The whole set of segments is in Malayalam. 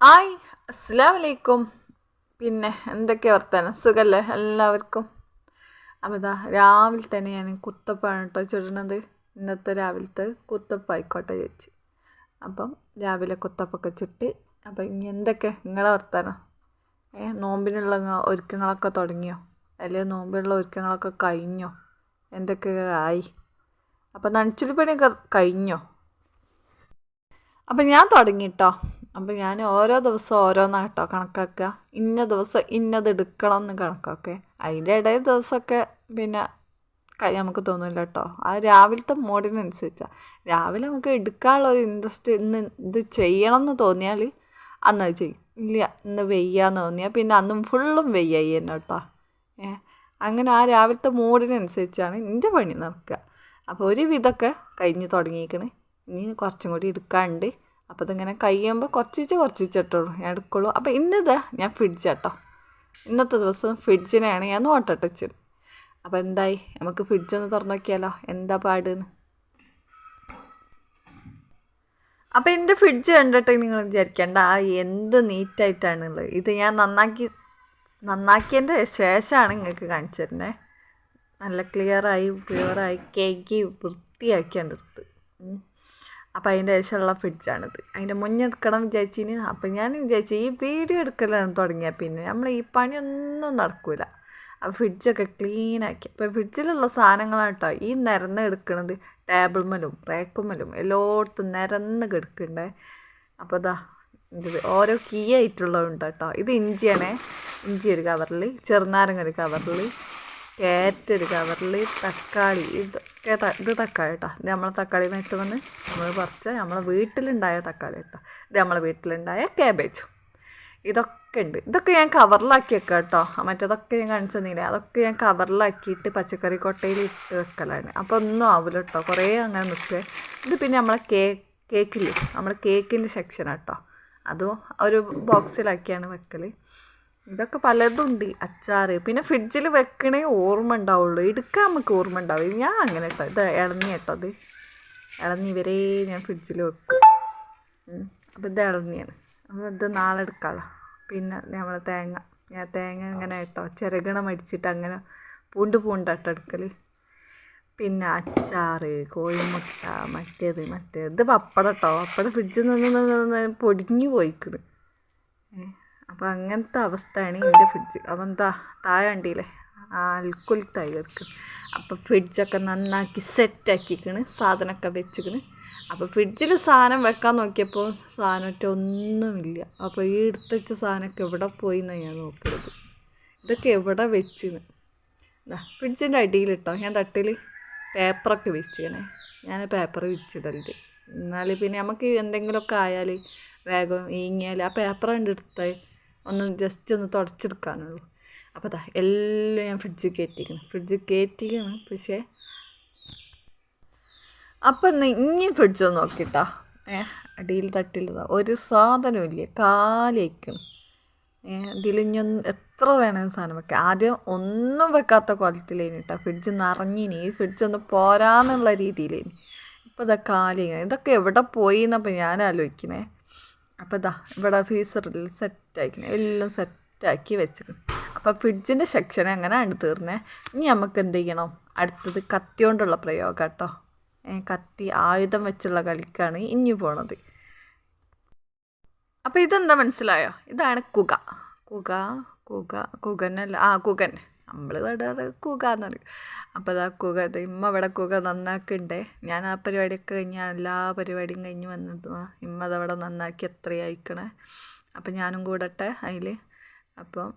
ഹായ് അസ്സാം വലൈക്കും പിന്നെ എന്തൊക്കെ വർത്താനം? സുഖല്ലേ എല്ലാവർക്കും? അപ്പോൾ ഇതാ രാവിലെ തന്നെ ഞാൻ കുത്തപ്പാണ് കേട്ടോ ചുടുന്നത് ഇന്നത്തെ രാവിലത്തെ കുത്തപ്പ ആയിക്കോട്ടെ ചേച്ചി അപ്പം രാവിലെ കുത്തപ്പൊക്കെ ചുട്ടി അപ്പം ഇനി എന്തൊക്കെ? നിങ്ങളെ വർത്താനം? ഏ നോമ്പിനുള്ള ഒരുക്കങ്ങളൊക്കെ തുടങ്ങിയോ? അല്ലെങ്കിൽ നോമ്പിനുള്ള ഒരുക്കങ്ങളൊക്കെ കഴിഞ്ഞോ? എന്തൊക്കെ ആയി? അപ്പം നനച്ചിൽ കഴിഞ്ഞോ? അപ്പം ഞാൻ തുടങ്ങിട്ടോ അപ്പം ഞാൻ ഓരോ ദിവസം ഓരോന്നാണ് കണക്കാക്കുക ഇന്ന ദിവസം ഇന്നത് എടുക്കണം എന്ന് കണക്കാക്കുക അതിന്റെ ഇടയിൽ ദിവസമൊക്കെ പിന്നെ കൈ നമുക്ക് തോന്നില്ല കേട്ടോ ആ രാവിലത്തെ മൂഡിനനുസരിച്ചാണ് രാവിലെ നമുക്ക് എടുക്കാനുള്ള ഒരു ഇൻട്രസ്റ്റ് ഇന്ന് ഇത് ചെയ്യണം എന്ന് തോന്നിയാൽ അന്ന് അത് ചെയ്യും. ഇല്ല ഇന്ന് വെയ്യാന്ന് തോന്നിയാൽ പിന്നെ അന്നും ഫുള്ളും വെയ്യായി തന്നെ കേട്ടോ ഏ അങ്ങനെ ആ രാവിലത്തെ മൂഡിനനുസരിച്ചാണ് എന്റെ പണി നടക്കുക അപ്പോൾ ഒരു വിധമൊക്കെ കഴിഞ്ഞ് തുടങ്ങിയിരിക്കണേ ഇനി കുറച്ചും കൂടി എടുക്കാണ്ട് അപ്പോൾ ഇതിങ്ങനെ കഴിയുമ്പോൾ കുറച്ചിച്ച് കുറച്ചിച്ച് ഇട്ടുള്ളൂ ഞാൻ എടുക്കുള്ളൂ. അപ്പോൾ ഇന്നത് ഞാൻ ഫ്രിഡ്ജ് കേട്ടോ ഇന്നത്തെ ദിവസം ഫ്രിഡ്ജിനെയാണ് ഞാൻ നോട്ടിട്ടച്ചത് അപ്പോൾ എന്തായി? നമുക്ക് ഫ്രിഡ്ജ് ഒന്ന് തുറന്നു നോക്കിയാലോ. എന്താ പാടെന്ന്? അപ്പോൾ എന്റെ ഫ്രിഡ്ജ് കണ്ടിട്ട് നിങ്ങൾ വിചാരിക്കേണ്ട. ആ എന്ത് നീറ്റായിട്ടാണുള്ളത്. ഇത് ഞാൻ നന്നാക്കി നന്നാക്കിയതിന്റെ ശേഷമാണ് നിങ്ങൾക്ക് കാണിച്ചു തരുന്നത് നല്ല ക്ലിയറായി പ്യുവറായി കേക്ക് വൃത്തിയാക്കിയാണ് എടുത്ത്. അപ്പോൾ അതിന്റെ ശേഷമുള്ള ഫ്രിഡ്ജാണിത്. അതിന്റെ മുന്നേ എടുക്കണം വിചാരിച്ചിന്. അപ്പോൾ ഞാൻ വിചാരിച്ചു ഈ വീഡിയോ എടുക്കലാണ് തുടങ്ങിയാൽ പിന്നെ നമ്മൾ ഈ പണിയൊന്നും നടക്കില്ല അപ്പോൾ ഫ്രിഡ്ജൊക്കെ ക്ലീനാക്കി അപ്പോൾ ഫ്രിഡ്ജിലുള്ള സാധനങ്ങളാണ് കേട്ടോ ഈ നിരന്ന് എടുക്കണത് ടേബിൾമലും റേക്കുമലും എല്ലായിടത്തും നിരന്ന് കിടക്കണ്ടേ. അപ്പോൾ ഇതാ ഇത് ഓരോ കീ ആയിട്ടുള്ളതുണ്ട് കേട്ടോ ഇത് ഇഞ്ചിയാണേ. ഇഞ്ചി ഒരു കവറിൽ ചെറുനാരങ്ങ ഒരു കവറിൽ ക്യാരറ്റ് ഒരു കവറിൽ തക്കാളി ഇതൊക്കെ ഇത് തക്കാളി കേട്ടോ. ഇത് നമ്മളെ തക്കാളി നട്ട് വന്ന് നമ്മൾ പറിച്ച നമ്മളെ വീട്ടിലുണ്ടായ തക്കാളി കേട്ടോ. ഇത് നമ്മളെ വീട്ടിലുണ്ടായ ക്യാബേജും ഇതൊക്കെ ഉണ്ട്. ഇതൊക്കെ ഞാൻ കവറിലാക്കി വെക്കാം കേട്ടോ. മറ്റേതൊക്കെ ഞാൻ കാണിച്ചു തന്നില്ല? അതൊക്കെ ഞാൻ കവറിലാക്കിയിട്ട് പച്ചക്കറി കൊട്ടയിൽ ഇട്ട് വെക്കലാണ്. അപ്പോൾ ഒന്നും ആവില്ല കേട്ടോ. കുറേ അങ്ങനെ നിൽക്കുക ഇത് പിന്നെ നമ്മളെ കേക്ക് കേക്കില്ലേ നമ്മൾ കേക്കിന്റെ സെക്ഷനാണ് കേട്ടോ. അതും ഒരു ബോക്സിലാക്കിയാണ് വെക്കൽ ഇതൊക്കെ പലതും ഉണ്ട് അച്ചാറ്. പിന്നെ ഫ്രിഡ്ജിൽ വെക്കണേ ഓർമ്മ ഉണ്ടാവുള്ളൂ. എടുക്കാൻ നമുക്ക് ഓർമ്മ ഉണ്ടാവും ഞാൻ അങ്ങനെ കേട്ടോ. ഇത് ഇളഞ്ഞി കേട്ടോ അത്. ഇളഞ്ഞി വരെ ഞാൻ ഫ്രിഡ്ജിൽ വെക്കും. അപ്പം അപ്പോൾ ഇത് ഇളനിയാണ്. അപ്പോൾ ഇത് നാളെ എടുക്കാമല്ലോ പിന്നെ നമ്മൾ തേങ്ങ. ഞാൻ തേങ്ങ ഇങ്ങനെ കേട്ടോ. ചിരകണം അടിച്ചിട്ട് അങ്ങനെ പൂണ്ട് പൂണ്ടാട്ടോ എടുക്കൽ പിന്നെ അച്ചാർ കോഴിമുട്ട മറ്റേത് മറ്റേത്. പപ്പടം കേട്ടോ. പപ്പടം ഫ്രിഡ്ജിൽ നിന്ന് നിന്ന് പൊടിഞ്ഞു പോയിക്കണ്. അപ്പോൾ അങ്ങനത്തെ അവസ്ഥയാണ് എന്റെ ഫ്രിഡ്ജ് അപ്പം എന്താ താഴെ കണ്ടില്ലേ ആൽക്കുലത്തായി കിടക്കും അപ്പോൾ ഫ്രിഡ്ജൊക്കെ നന്നാക്കി സെറ്റാക്കിക്കണ് സാധനമൊക്കെ വെച്ചിക്കണ്. അപ്പോൾ ഫ്രിഡ്ജിൽ സാധനം വെക്കാൻ നോക്കിയപ്പോൾ സാധനമൊക്കെ ഒന്നുമില്ല. അപ്പോൾ ഈ എടുത്ത് വെച്ച സാധനമൊക്കെ എവിടെ പോയി എന്നാണ് ഞാൻ നോക്കുന്നത് ഇതൊക്കെ എവിടെ വെച്ചിന് ഫ്രിഡ്ജിന്റെ അടിയിലിട്ടോ ഞാൻ തട്ടിൽ പേപ്പറൊക്കെ വെച്ചിക്കണേ. ഞാൻ പേപ്പർ വെച്ചിടലുണ്ട്. എന്നാൽ പിന്നെ നമുക്ക് എന്തെങ്കിലുമൊക്കെ ആയാൽ വേഗം ഈങ്ങിയാൽ ആ പേപ്പർ കണ്ട് എടുത്താൽ ഒന്ന് ജസ്റ്റ് ഒന്ന് തുടച്ചെടുക്കാനുള്ളൂ. അപ്പോൾ അതാ എല്ലാം ഞാൻ ഫ്രിഡ്ജിൽ കയറ്റിക്കണം ഫ്രിഡ്ജിൽ കയറ്റിക്കണം പക്ഷേ അപ്പം എന്നാൽ ഇനി ഫ്രിഡ്ജ് ഒന്ന് നോക്കിട്ടാ. ഏ അടിയിൽ തട്ടില്ലതാ. ഒരു സാധനവും ഇല്ല. കാലിക്കണം ഏ ഇതിലിഞ്ഞൊന്ന് എത്ര വേണമെങ്കിൽ സാധനം വെക്കാം. ആദ്യം ഒന്നും വെക്കാത്ത ക്വാളിറ്റിയിലേനി കേട്ടോ ഫ്രിഡ്ജ് നിറഞ്ഞിനി. ഈ ഫ്രിഡ്ജ് ഒന്ന് പോരാന്നുള്ള രീതിയിലേനി. ഇപ്പോൾ ഇതാ കാലിങ്ങനെ ഇതൊക്കെ എവിടെ പോയി എന്നപ്പോൾ ഞാൻ ആലോചിക്കണേ അപ്പോൾ ഇതാ ഇവിടെ ഫ്രീസറിൽ സെറ്റാക്കിനെ എല്ലാം സെറ്റാക്കി വെച്ചിരുന്നു അപ്പോൾ ഫ്രിഡ്ജിന്റെ സെക്ഷൻ അങ്ങനെയാണ് തീർന്നേ? ഇനി നമുക്ക് എന്ത് ചെയ്യണം? അടുത്തത് കത്തി കൊണ്ടുള്ള പ്രയോഗം കേട്ടോ കത്തി ആയുധം വെച്ചുള്ള കളിക്കാണ് ഇനി പോണത്. അപ്പോൾ ഇതെന്താ മനസ്സിലായോ? ഇതാണ് കുക. കുക കുക കുകനല്ല. ആ കുകൻ. നമ്മൾ ഇവിടെ കൂകാന്ന് പറയും. അപ്പോൾ അതാ കൂക ഇമ്മ ഇവിടെ കൂക നന്നാക്കുന്നുണ്ടേ ഞാൻ ആ പരിപാടിയൊക്കെ കഴിഞ്ഞ് എല്ലാ പരിപാടിയും കഴിഞ്ഞ് വന്നത് ഇമ്മ അതവിടെ നന്നാക്കി എത്രയായിക്കണേ. അപ്പം ഞാനും കൂടട്ടെ അതിൽ അപ്പം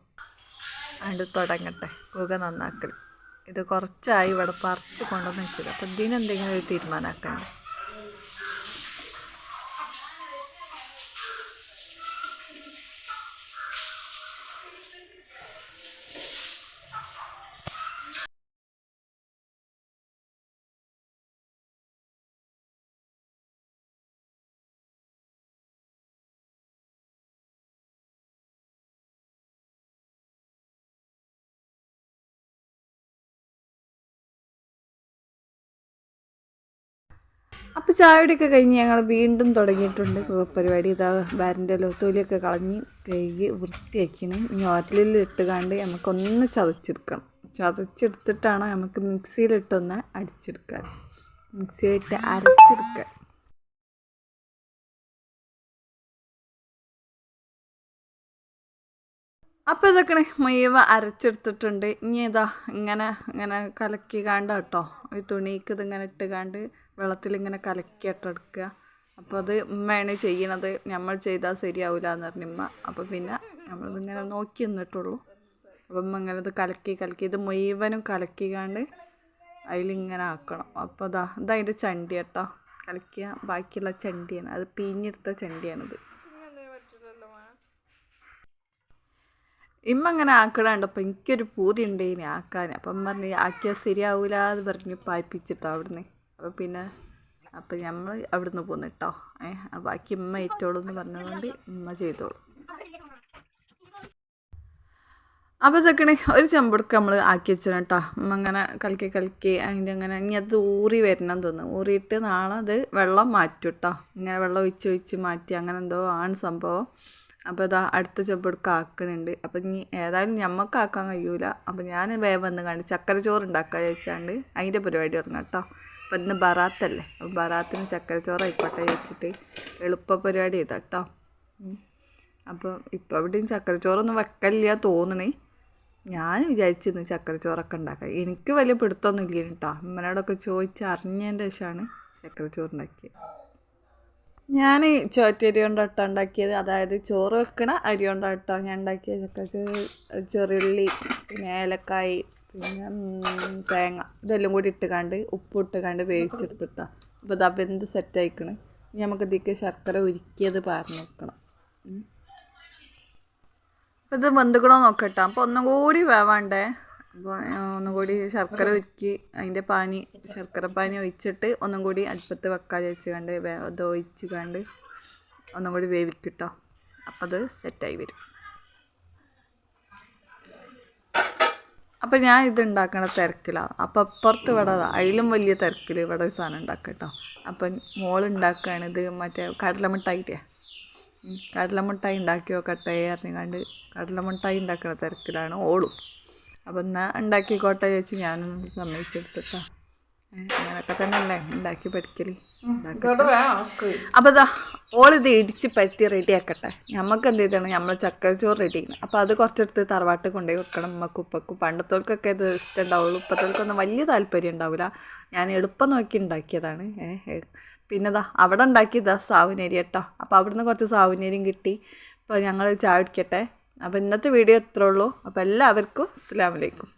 അതിന്റെ തുടങ്ങട്ടെ. കൂക നന്നാക്കൽ ഇത് കുറച്ചായി ഇവിടെ പറിച്ച് കൊണ്ടുവന്ന് വെച്ചത്. അപ്പം ഇതിനെന്തെങ്കിലും ഒരു തീരുമാനമാക്കണ്ടേ അപ്പോൾ ചായയുടെയൊക്കെ കഴിഞ്ഞ് ഞങ്ങൾ വീണ്ടും തുടങ്ങിയിട്ടുണ്ട് പരിപാടി. ഇതാ ബാരിന്റെ തൊലിയൊക്കെ കളഞ്ഞ് കഴുകി വൃത്തിയാക്കിയാണ്. ഇനി ഓറ്റലിൽ ഇട്ട് കണ്ട് നമുക്കൊന്ന് ചതച്ചെടുക്കണം. ചതച്ചെടുത്തിട്ടാണ് നമുക്ക് മിക്സിയിലിട്ടൊന്ന് അടിച്ചെടുക്കാൻ. മിക്സിയിലിട്ട് അരച്ചെടുക്കാൻ. അപ്പോൾ ഇതൊക്കെ മുയവ അരച്ചെടുത്തിട്ടുണ്ട്. ഇനി ഇതാ ഇങ്ങനെ ഇങ്ങനെ കലക്കി കാണ്ട കേട്ടോ. ഈ തുണിക്ക് ഇതിങ്ങനെ ഇട്ട് കാണ്ട് വെള്ളത്തിൽ ഇങ്ങനെ കലക്കി ഇട്ടെടുക്കുക അപ്പോൾ അത് ഉമ്മയാണ് ചെയ്യണത്. നമ്മൾ ചെയ്താൽ ശരിയാവില്ല എന്ന് പറഞ്ഞ ഉമ്മ. അപ്പോൾ പിന്നെ നമ്മളിതിങ്ങനെ നോക്കി നിന്നിട്ടുള്ളൂ. അപ്പം ഉമ്മ ഇങ്ങനെ ഇത് കലക്കി കലക്കി. ഇത് മുഴുവനും കലക്കിക്കാണ്ട് അതിലിങ്ങനെ ആക്കണം. അപ്പോൾ ഇതാ ഇതതിന്റെ ചണ്ടി കേട്ടോ. കലക്കിയ ബാക്കിയുള്ള ചണ്ടിയാണ്. അത് പിഞ്ഞെടുത്ത ചണ്ടിയാണിത്. ഇമ്മ അങ്ങനെ അപ്പം എനിക്കൊരു പൂതി ഉണ്ട് ഇനി ആക്കാൻ. അപ്പം പറഞ്ഞ് ആക്കിയാൽ ശരിയാവില്ല എന്ന് പറഞ്ഞ് പായിപ്പിച്ചിട്ടോ അവിടുന്ന്. അപ്പം പിന്നെ അപ്പം നമ്മൾ അവിടുന്ന് പോന്നു കേട്ടോ ഏഹ് ബാക്കി ഉമ്മ ഏറ്റോളൂ എന്ന് പറഞ്ഞതുകൊണ്ട് ഉമ്മ ചെയ്തോളൂ. അപ്പോൾ ഇതൊക്കെ ഒരു ചെമ്പെടുക്ക് നമ്മൾ ആക്കി വെച്ചാൽ കേട്ടോ അങ്ങനെ കലക്കി കലക്കി അതിന്റെ അങ്ങനെ ഇനി അത് ഊറി വരണം തോന്നുന്നു. ഊറിയിട്ട് നാളെ അത് വെള്ളം മാറ്റും കേട്ടോ ഇങ്ങനെ വെള്ളം ഒഴിച്ച് ഒഴിച്ച് മാറ്റി അങ്ങനെ എന്തോ ആണ് സംഭവം. അപ്പോൾ ഇതാ അടുത്ത ചെമ്പെടുക്ക് ആക്കണുണ്ട്. അപ്പോൾ ഇനി ഏതായാലും ഞമ്മക്ക് ആക്കാൻ കഴിയൂല. അപ്പോൾ ഞാൻ വേഗം വന്ന് കണ്ട് ചക്കരച്ചോറ് ചോറ് ഉണ്ടാക്കാൻ ചോദിച്ചാണ്ട് അതിന്റെ പരിപാടി തുടങ്ങാം കേട്ടോ. അപ്പോൾ ഇന്ന് ബറാത്തല്ലേ? അപ്പോൾ ബറാത്തിന് ചക്കരച്ചോറ് ചോറ് ആയിക്കോട്ടെ വെച്ചിട്ട് എളുപ്പ പരിപാടി ചെയ്താ കേട്ടോ. അപ്പോൾ ഇപ്പോൾ എവിടെയും ചക്കരച്ചോറൊന്നും വെക്കലില്ല തോന്നണേ. ഞാൻ വിചാരിച്ചിരുന്നു ചക്കരച്ചോറൊക്കെ ഉണ്ടാക്കാം എനിക്ക് വലിയ പിടുത്തമൊന്നും ഇല്ല കേട്ടോ. അമ്മനോടൊക്കെ ചോദിച്ചറിഞ്ഞതിന്റെ ശേഷമാണ് ചക്കര ചോറ് ഉണ്ടാക്കിയത് ഞാൻ ചോറ്റരി കൊണ്ടാട്ടോ ഉണ്ടാക്കിയത്. അതായത് ചോറ് വെക്കണ അരി കൊണ്ടാട്ടോ ഞാൻ ഉണ്ടാക്കിയ ചെറുള്ളി പിന്നെ ഏലക്കായി പിന്നെ തേങ്ങ. ഇതെല്ലാം കൂടി ഇട്ട് കണ്ട് ഉപ്പ് ഇട്ട് കണ്ട് വേവിച്ചെടുത്തിട്ടാ അപ്പോൾ ഇതാ സെറ്റ് ആയിക്കണ്? ഇനി നമുക്ക് ഇതിക്ക് ശർക്കര ഉരുക്കിയത് പാർന്ന് വെക്കണം. ഇത് വെന്തുക്കണോ നോക്കട്ടോ. അപ്പോൾ ഒന്നും കൂടി വേവാണ്ടേ? അപ്പോൾ ഒന്നും കൂടി ശർക്കര ഒരുക്കി അതിന്റെ പാനി ശർക്കര പാനി ഒഴിച്ചിട്ട് ഒന്നും കൂടി അടുപ്പത്ത് വെക്കാൻ വെച്ച് കണ്ട് അത് ഒഴിച്ച് കണ്ട് ഒന്നും കൂടി വേവിക്കും കേട്ടോ അപ്പം അത് സെറ്റായി വരും. അപ്പം ഞാൻ ഇത് ഉണ്ടാക്കണ തിരക്കിലാണ് അപ്പം അപ്പുറത്ത് ഇവിടെ അതിലും വലിയ തിരക്കിൽ ഇവിടെ ഒരു സാധനം ഉണ്ടാക്കട്ടോ അപ്പം മോൾ ഉണ്ടാക്കുകയാണ് ഇത് മറ്റേ കടലമിഠായിട്ടേ ഉം. കടലമിഠായി ഉണ്ടാക്കി നോക്കട്ടെ അറിഞ്ഞാണ്ട് കടലമിഠായി ഉണ്ടാക്കുന്ന തിരക്കിലാണ് ഓളും. അപ്പം എന്നാൽ ഉണ്ടാക്കിക്കോട്ടെ ചേച്ചി. ഞാനും സമ്മതിച്ചെടുത്തിട്ടാ. അങ്ങനൊക്കെ തന്നെ അല്ലേ ഉണ്ടാക്കി പഠിക്കൽ. അപ്പോൾ ഇതാ ഓളിത് ഇടിച്ച് പറ്റി റെഡി ആക്കട്ടെ. നമുക്ക് എന്ത് ചെയ്താണ്? നമ്മൾ ചക്കച്ചോറ് റെഡി ചെയ്യണം. അപ്പോൾ അത് കുറച്ചെടുത്ത് തറവാട്ട് കൊണ്ടുപോയി വെക്കണം നമുക്ക് ഉപ്പക്കും. പണ്ടത്തോൾക്കൊക്കെ ഇത് ഇഷ്ടം ഉണ്ടാവുള്ളൂ ഇപ്പത്തോൾക്കൊന്നും വലിയ താല്പര്യം ഉണ്ടാവില്ല ഞാൻ എളുപ്പം നോക്കി ഉണ്ടാക്കിയതാണ്. ഏഹ് പിന്നെ ഇതാ അവിടെ ഉണ്ടാക്കിയതാ സാവുനേരി കേട്ടോ. അപ്പോൾ അവിടുന്ന് കുറച്ച് സാവുനേരിയും കിട്ടി. അപ്പോൾ ഞങ്ങൾ ചായ കുടിക്കട്ടെ. അപ്പോൾ ഇന്നത്തെ വീഡിയോ ഇത്രേ ഉള്ളൂ. അപ്പോൾ എല്ലാവർക്കും അസ്സാം വലൈക്കും